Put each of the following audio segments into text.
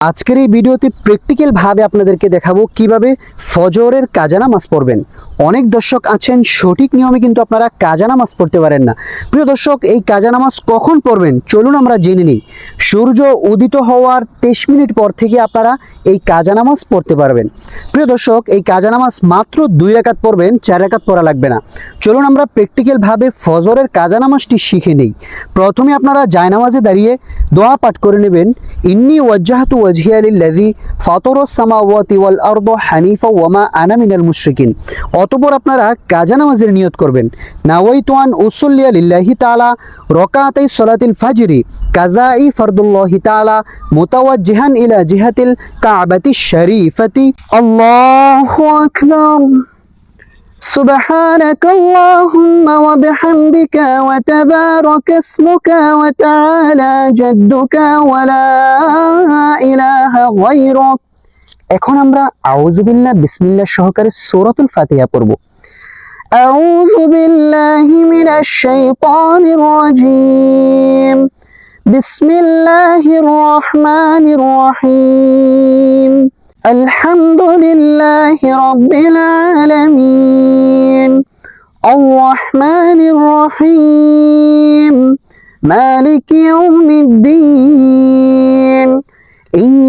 আজকের এই ভিডিওতে প্র্যাকটিক্যালভাবে আপনাদেরকে দেখাবো কীভাবে ফজরের কাজা নামাজ পড়বেন। অনেক দর্শক আছেন, সঠিক নিয়মে কিন্তু আপনারা কাজা নামাজ পড়তে পারেন না। প্রিয় দর্শক, এই কাজা নামাজ কখন পড়বেন? চলুন আমরা জেনে নিই। সূর্য উদিত হওয়ার তেইশ মিনিট পর থেকে আপনারা এই কাজা নামাজ পড়তে পারবেন। প্রিয় দর্শক, এই কাজা নামাজ মাত্র দুই রাকাত পড়বেন, চার রাকাত পড়া লাগবে না। চলুন আমরা প্র্যাকটিক্যালভাবে ফজরের কাজা নামাজটি শিখে নেই। প্রথমে আপনারা জায়নামাজে দাঁড়িয়ে দোয়া পাঠ করে নেবেন, ইন্নি ওয়াজ্জাহাতু ওয়াজহিয়া লিল্লাযী ফাতারাস সামাওয়াতি ওয়াল আরদা হানিফা ওয়ামা আনা মিনাল মুশরিকিন। অতঃপর আপনারা কাজা নামাজের নিয়ত করবেন নাওয়াইতু আন উসাল্লিয়া লিল্লাহি তাআলা রাকাতাই সালাতিল ফাজরি কাজাই ফরদুল্লাহি তাআলা মুতাওয়াজ্জিহান ইলা জিহাতিল কাবাতি শরীফাতি আল্লাহু আকবার سبحانك اللهم وبحمدك وتبارك اسمك وتعالى جدك ولا إله غيرك এখন আমরা আউযুবিল্লাহ বিসমিল্লাহ সহকারে সূরাতুল ফাতিহা পড়ব أعوذ بالله من الشيطان الرجيم بسم الله الرحمن الرحيم الحمد لله رب العالمين الرحمن الرحيم مالك يوم الدين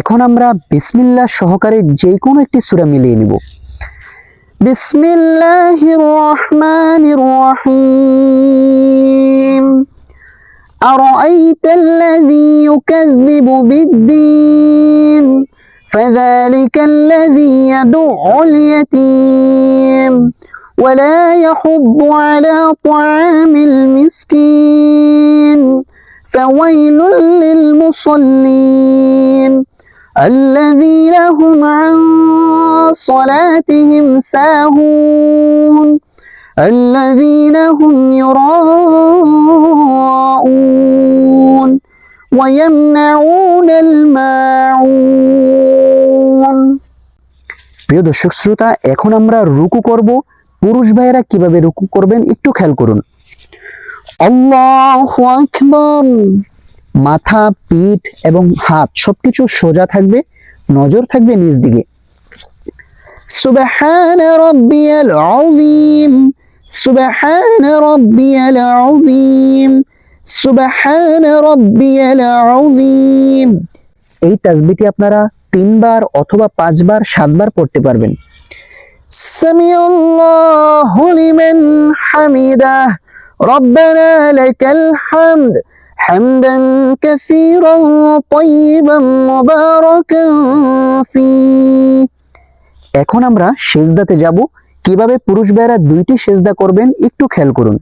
এখন আমরা বিসমিল্লাহ সহকারে যে কোনো একটি সূরা মিলিয়ে নিব বিসমিল্লাহির রহমানির রহিম أرأيت الذي يكذب بالدين فذلك الذي يدع اليتيم ولا يحض على طعام المسكين فويل للمصلين الذين هم عن صلاتهم ساهون الذين هم يراءون ويمنعون الماعون প্রিয় দর্শক শ্রোতা এখন আমরা রুকু করব পুরুষ ভাইয়েরা কিভাবে রুকু করবেন একটু খেয়াল করুন আল্লাহু আকবার মাথা, পিঠ এবং হাত সবকিছু সোজা থাকবে, নজর থাকবে নিজ দিকে। সুবহান রব্বিয়াল আযীম, সুবহান রব্বিয়াল আযীম, সুবহান রব্বিয়াল আযীম। এই তাসবিহটি আপনারা তিনবার অথবা পাঁচবার, সাতবার পড়তে পারবেন। সামিউল্লাহু লিমান হামিদা, রব্বানা লাকাল হামদ। حمدا كثيرا طيبا مباركا فيه এখন আমরা সেজদাতে যাব কিভাবে পুরুষ ভাইরা দুইটি সেজদা করবেন একটু খেয়াল করুন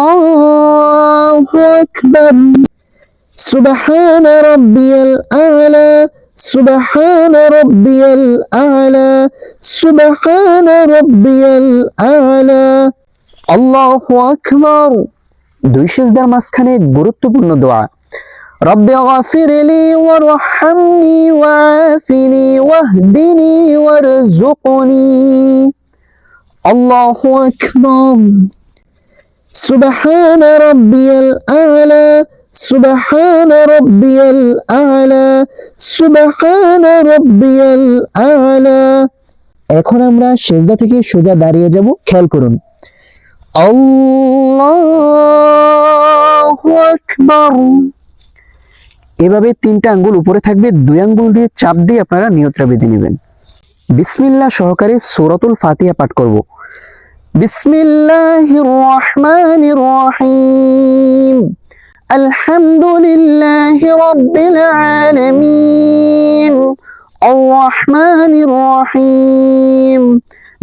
আল্লাহু আকবার সুবহান রাব্বিয়াল আ'লা সুবহান রাব্বিয়াল আ'লা সুবহান রাব্বিয়াল আ'লা আল্লাহু আকবার দুই সেজদার মাঝখানে গুরুত্বপূর্ণ দোয়া رب اغفر لي وارحمني وعافني واهدني وارزقني الله أكبر سبحان ربي الأعلى سبحان ربي الأعلى سبحان ربي الأعلى এখন আমরা সেজদা থেকে সোজা দাঁড়িয়ে যাব খেয়াল করুন আল্লাহু আকবার এভাবে তিনটা আঙ্গুল উপরে থাকবে, দুই আঙ্গুল দিয়ে চাপ দিয়ে আপনারা নিয়ত্রা বেঁধে নেবেন। বিসমিল্লা সহকারে সোরাতুল ফাতিহা পাঠ করব। বিসমিল্লাহির রহমানির রহিম। আলহামদুলিল্লাহি রাব্বিল আলামিন। আর রহমানির রহিম।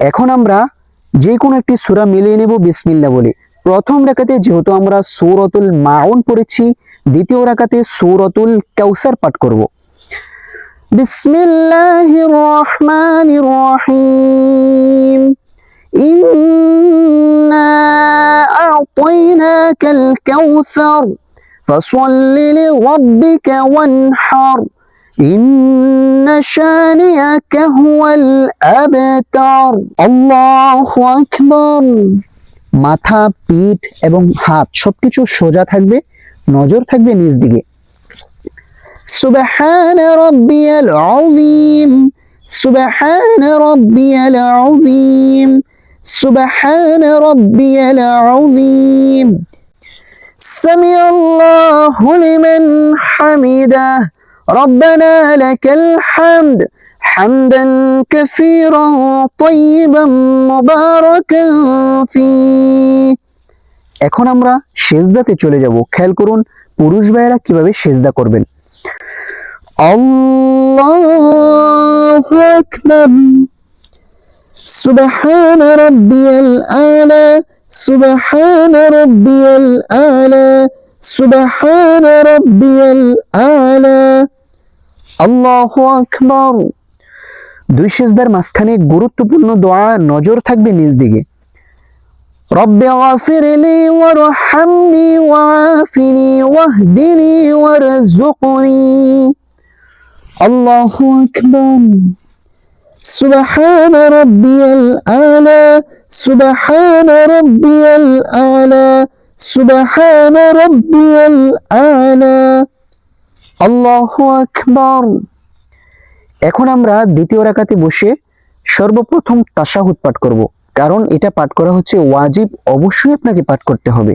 এখন আমরা যে কোনো একটি সূরা মিলিয়ে নেব বিসমিল্লাহ বলে প্রথম রাকাতে যেহেতু আমরা সূরাতুল মাউন পড়েছি দ্বিতীয় রাকাতে সূরাতুল কাউসার পাঠ করব বিসমিল্লাহির রহমানির রহিম إنا أعطيناك الكوثر فصل لربك وانحر إن شانئك هو الأبتر الله أكبر মাথা পিঠ এবং হাত সবকিছু সোজা থাকবে নজর থাকবে নিজ দিকে সুবহান রব্বিয়াল আযীম সুবহান রব্বিয়াল আযীম সুবহান রব্বিয়াল আযীম سمع الله لمن حمده ربنا لك الحمد حمدا كثيرا طيبا مباركا فيه এখন আমরা সেজদাতে চলে যাব খেয়াল করুন পুরুষ ভাইয়েরা কিভাবে সেজদা করবেন আল্লাহু আকবার সুবহান রাব্বিয়াল আলা সুবহান রাব্বিয়াল আলা সুবহান রাব্বিয়াল আলা আল্লাহু আকবার দুই সেজদার মাঝখানে গুরুত্বপূর্ণ দোয়া নজর থাকবে নিজ দিকে رب اغفر لي وارحمني وعافني واهدني وارزقني الله أكبر سبحان ربي الأعلى سبحان ربي الأعلى سبحان ربي الأعلى الله أكبر এখন আমরা দ্বিতীয় রাকাতে বসে সর্বপ্রথম তাশাহুদ পাঠ করব কারণ এটা পাঠ করা হচ্ছে ওয়াজিব অবশ্যই আপনাকে পাঠ করতে হবে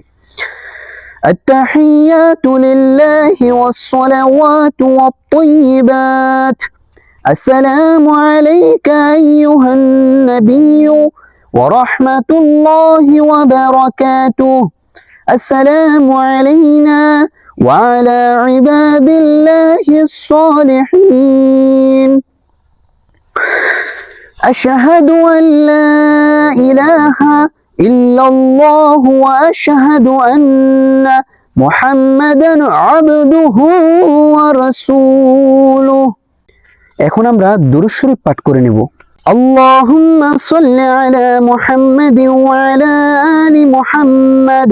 التحيات لله والصلوات والطيبات السلام عليك أيها النبي ورحمة الله وبركاته السلام علينا وعلى عباد الله الصالحين أشهد أن لا إله إلا الله وأشهد أن محمدا عبده ورسوله এখন আমরা দুরূদ শরীফ পাঠ করে নেব اللهم صل على محمد وعلى آل محمد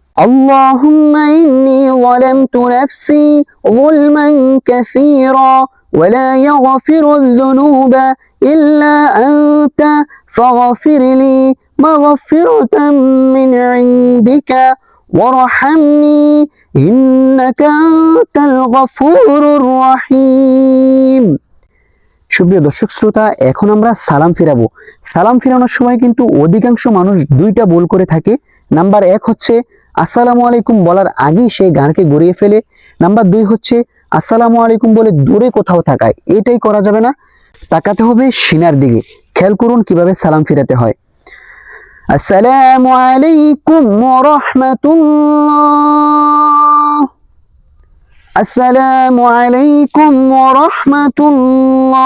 اللهم إني ظلمت نفسي ظلما كثيرا ولا يغفر الذنوب إلا أنت فاغفر لي مغفرة من عندك وارحمني إنك أنت الغفور الرحيم সুপ্রিয় দর্শক শ্রোতা এখন আমরা সালাম ফিরাবো সালাম ফিরানোর সময় কিন্তু অধিকাংশ মানুষ দুইটা ভুল করে থাকে নাম্বার এক হচ্ছে আসসালামু আলাইকুম বলার আগেই সেই গানকে গড়িয়ে ফেলে। নাম্বার দুই হচ্ছে, আসসালামু আলাইকুম বলে দূরে কোথাও থাকায় এটাই করা যাবে না। তাকাতে হবে সিনার দিকে। খেয়াল করুন কীভাবে সালাম ফিরাতে হয়। আসসালামু আলাইকুম রহমতুল্লাহ আসসালামু আলাইকুম রহমতুল্লাহ